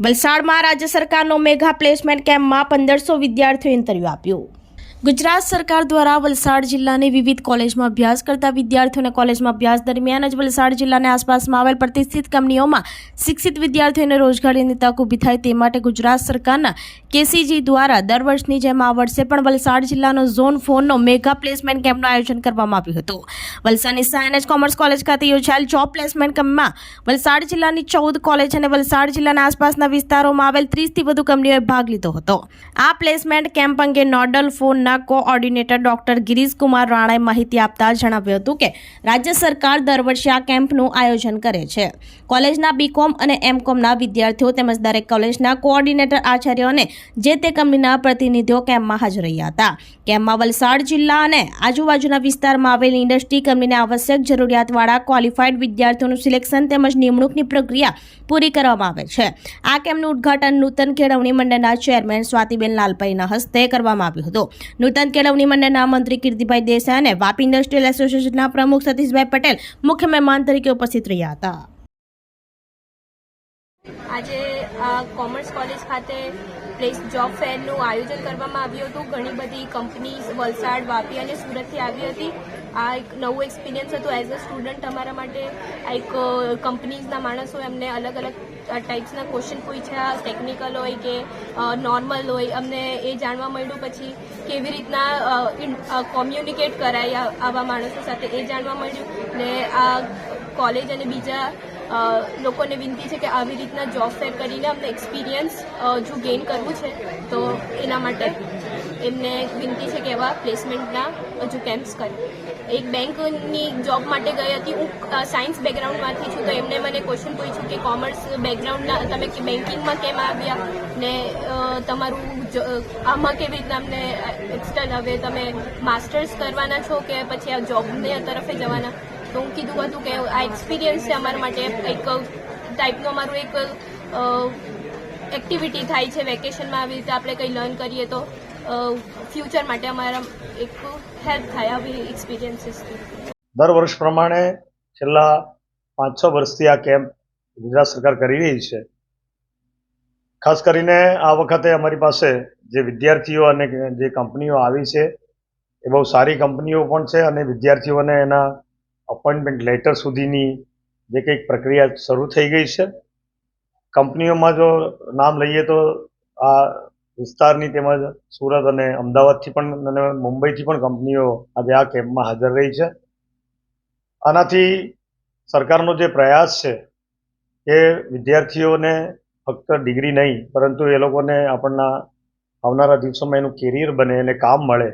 વલસાડમાં રાજ્ય સરકારનો મેગા પ્લેસમેન્ટ કેમ્પમાં પંદરસો વિદ્યાર્થીઓએ ઇન્ટરવ્યૂ આપ્યું. ગુજરાત સરકાર દ્વારા વલસાડ જિલ્લાની વિવિધ કોલેજમાં અભ્યાસ કરતા વિદ્યાર્થીઓને કોલેજમાં અભ્યાસ દરમિયાન જ વલસાડ જિલ્લાની આસપાસમાં આવેલ પ્રતિષ્ઠિત કંપનીઓમાં શિક્ષિત વિદ્યાર્થીઓને રોજગારીની તક ઊભી થાય તે માટે ગુજરાત સરકારના કેસીજી દ્વારા દર વર્ષની જેમ આ વર્ષે પણ વલસાડ જિલ્લાનો ઝોન ફોરનો મેગા પ્લેસમેન્ટ કેમ્પનું આયોજન કરવામાં આવ્યું હતું. વલસાડની સાયન્સ કોમર્સ કોલેજ ખાતે યોજાયેલ જોબ પ્લેસમેન્ટ કેમ્પમાં વલસાડ જિલ્લાની ચૌદ કોલેજ અને વલસાડ જિલ્લાના આસપાસના વિસ્તારોમાં આવેલ ત્રીસથી વધુ કંપનીઓએ ભાગ લીધો હતો. આ પ્લેસમેન્ટ કેમ્પ અંગે નોડલ ફોનના કોઓર્ડિનેટર ડોક્ટર ગિરીશકુમાર રાણાએ માહિતી આપતા જણાવ્યું હતું કે રાજ્ય સરકાર દર વર્ષે આ કેમ્પનું આયોજન કરે છે. કોલેજના બીકોમ અને એમકોમના વિદ્યાર્થીઓ તેમજ દરેક કોલેજના કોઓર્ડિનેટર આચાર્યો અને જે તે કંપનીના પ્રતિનિધિઓ કેમ્પમાં હાજર રહ્યા હતા. કેમ્પમાં વલસાડ જિલ્લા અને આજુબાજુના વિસ્તારમાં આવેલી ઇન્ડસ્ટ્રી કંપનીને આવશ્યક જરૂરિયાતવાળા ક્વોલિફાઈડ વિદ્યાર્થીઓનું સિલેક્શન તેમજ નિમણૂકની પ્રક્રિયા પૂરી કરવામાં આવે છે. આ કેમ્પનું ઉદ્ઘાટન નૂતન કેળવણી મંડળના ચેરમેન સ્વાતિબેન લાલભાઈના હસ્તે કરવામાં આવ્યું હતું. નૂતન કેળવણી મંડળના મંત્રી કીર્તિભાઈ દેસાઈ અને વાપી ઇન્ડસ્ટ્રીયલ એસોસિએશનના પ્રમુખ સતીશભાઈ પટેલ મુખ્ય મહેમાન તરીકે ઉપસ્થિત રહ્યા હતા. આજે કોમર્સ કોલેજ ખાતે પ્લેસ જોબ ફેરનું આયોજન કરવામાં આવ્યું હતું. ઘણી બધી કંપનીઝ વલસાડ, વાપી અને સુરતથી આવી હતી. આ એક નવું એક્સપિરિયન્સ હતું. એઝ અ સ્ટુડન્ટ અમારા માટે આ એક કંપનીઝના માણસો એમને અલગ અલગ ટાઈપ્સના ક્વેશ્ચન પૂછ્યા ટેકનિકલ હોય કે નોર્મલ હોય, અમને એ જાણવા મળ્યું પછી કેવી રીતના કોમ્યુનિકેટ કરાય આવા માણસો સાથે એ જાણવા મળ્યું. ને આ કોલેજ અને બીજા લોકોને વિનંતી છે કે આવી રીતના જોબ ફેર કરીને અમને એક્સપિરિયન્સ જો ગેઇન કરવું છે, તો એના માટે એમને વિનંતી છે કે એવા પ્લેસમેન્ટના હજુ કેમ્પ્સ કરે. એક બેંકની જોબ માટે ગઈ હતી. હું સાયન્સ બેકગ્રાઉન્ડમાંથી છું તો એમને મને ક્વેશ્ચન પૂછ્યું કે કોમર્સ બેકગ્રાઉન્ડના તમે બેન્કિંગમાં કેમ આવ્યા? ને તમારું આમાં કેવી રીતના અમને એક્સટર્ન હવે તમે માસ્ટર્સ કરવાના છો કે પછી આ જોબને તરફે જવાના? તો હું કીધું હતું કે આ એક્સપિરિયન્સ છે અમારા માટે એક ટાઈપનું અમારું એક એક્ટિવિટી થાય છે. વેકેશનમાં આવી રીતે આપણે કંઈ લર્ન કરીએ તો. ફ્યુચર માટે અમારા એક હેલ્પ થાય આવી એક્સપિરિયન્સીસથી દર વર્ષ પ્રમાણે છેલ્લા પાંચ છ વર્ષથી આ કેમ્પ ગુજરાત સરકાર કરી રહી છે. ખાસ કરીને આ વખતે અમારી પાસે જે વિદ્યાર્થીઓ અને જે કંપનીઓ આવી છે, એ બહુ સારી કંપનીઓ પણ છે અને વિદ્યાર્થીઓને એના અપોઇન્ટમેન્ટ લેટર સુધીની જે કંઈક પ્રક્રિયા શરૂ થઈ ગઈ છે. કંપનીઓમાં જો નામ લઈએ તો આ વિસ્તારની તેમજ સુરત અને અમદાવાદથી પણ અને મુંબઈથી પણ કંપનીઓ આજે આ કેમ્પમાં હાજર રહી છે. આનાથી સરકારનો જે પ્રયાસ છે એ વિદ્યાર્થીઓને ફક્ત ડિગ્રી નહીં, પરંતુ એ લોકોને આપણના આવનારા દિવસોમાં એનું કેરિયર બને અને કામ મળે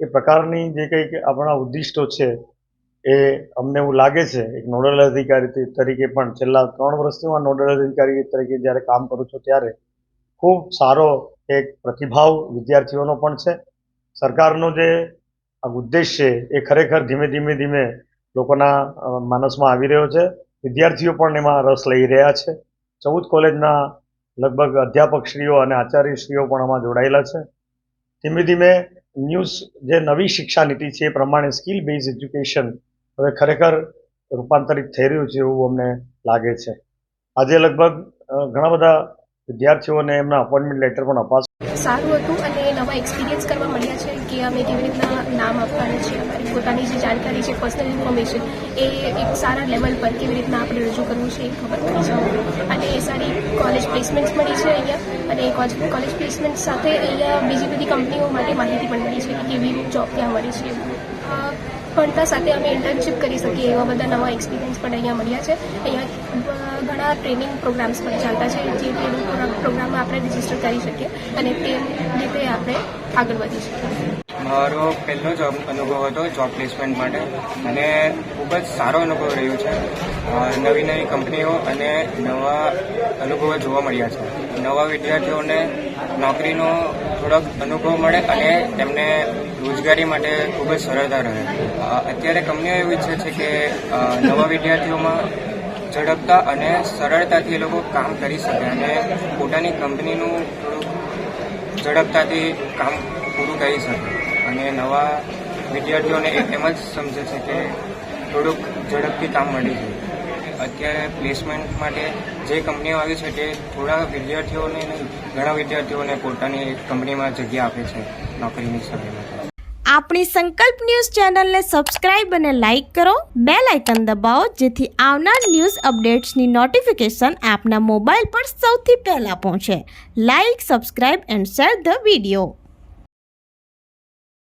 એ પ્રકારની જે કંઈક આપણા ઉદ્દિષ્ટો છે એ અમને એવું લાગે છે. એક નોડલ અધિકારી તરીકે પણ છેલ્લા ત્રણ વર્ષથી હું નોડલ અધિકારી તરીકે જ્યારે કામ કરું છું ત્યારે ખૂબ સારો એક પ્રતિભાવ વિદ્યાર્થીઓનો પણ છે. સરકારનો જે ઉદ્દેશ છે, એ ખરેખર ધીમે ધીમે ધીમે લોકોના માનસમાં આવી રહ્યો છે. વિદ્યાર્થીઓ પણ એમાં રસ લઈ રહ્યા છે. ચૌદ કોલેજના લગભગ અધ્યાપકશ્રીઓ અને આચાર્યશ્રીઓ પણ આમાં જોડાયેલા છે. ધીમે ધીમે ન્યૂઝ જે નવી શિક્ષા નીતિ છે, એ પ્રમાણે સ્કિલ બેઝ એજ્યુકેશન હવે ખરેખર રૂપાંતરિત થઈ રહ્યું છે એવું અમને લાગે છે. આજે લગભગ ઘણા બધા વિદ્યાર્થીઓને એમના અપોઇન્ટમેન્ટ લેટર પણ અપાશે. સારું હતું અને નવા એક્સપિરિયન્સ કરવા મળ્યા છે કે અમે કેવી રીતના નામ આપવાનું છે, અમારી પોતાની જે જાણકારી છે પર્સનલ ઇન્ફોર્મેશન એ એક સારા લેવલ પર કેવી રીતના આપણે રજૂ કરવું છે એ ખબર પડી છે અને એ સારી કોલેજ પ્લેસમેન્ટ્સ મળી છે અહીંયા. અને કોલેજ કોલેજ પ્લેસમેન્ટ સાથે અહીંયા બીજી બધી કંપનીઓ માટે માહિતી પણ મળી છે કે કેવી જોબ ત્યાં મળી છે. ભણતા સાથે અમે ઇન્ટર્નશીપ કરી શકીએ એવા બધા નવા એક્સપિરિયન્સ પણ અહીંયા મળ્યા છે. અહીંયા ઘણા ટ્રેનિંગ પ્રોગ્રામ્સ પણ ચાલતા છે, જે ટ્રેનિંગ પ્રોગ્રામમાં આપણે રજિસ્ટર કરી શકીએ અને તે રીતે આપણે આગળ વધી શકીએ. મારો પહેલો જોબ અનુભવ હતો જોબ પ્લેસમેન્ટ માટે અને ખૂબ જ સારો અનુભવ રહ્યો છે. નવી નવી કંપનીઓ અને નવા અનુભવો જોવા મળ્યા છે. નવા વિદ્યાર્થીઓને નોકરીનો થોડોક અનુભવ મળે અને તેમને રોજગારી માટે ખૂબ જ સરળતા રહે. અત્યારે કંપનીઓ એવું ઈચ્છે છે કે નવા વિદ્યાર્થીઓમાં ઝડપતા અને સરળતાથી એ લોકો કામ કરી શકે અને પોતાની કંપનીનું થોડુંક ઝડપતાથી કામ પૂરું કરી શકે. અને નવા વિદ્યાર્થીઓને એ એમ જ સમજે છે કે થોડુંક ઝડપથી કામ મળી જાય. અત્યારે પ્લેસમેન્ટ માટે જે કંપનીઓ આવી છે તે થોડા વિદ્યાર્થીઓને ઘણા વિદ્યાર્થીઓને પોતાની કંપનીમાં જગ્યા આપે છે નોકરીની સમય આપણી સંકલ્પ ન્યૂઝ ચેનલને સબસ્ક્રાઇબ અને લાઇક કરો બે લાઇકન દબાવો, જેથી આવનાર ન્યૂઝ અપડેટ્સની નોટિફિકેશન આપના મોબાઈલ પર સૌથી પહેલાં પહોંચે. Like, subscribe and share the video.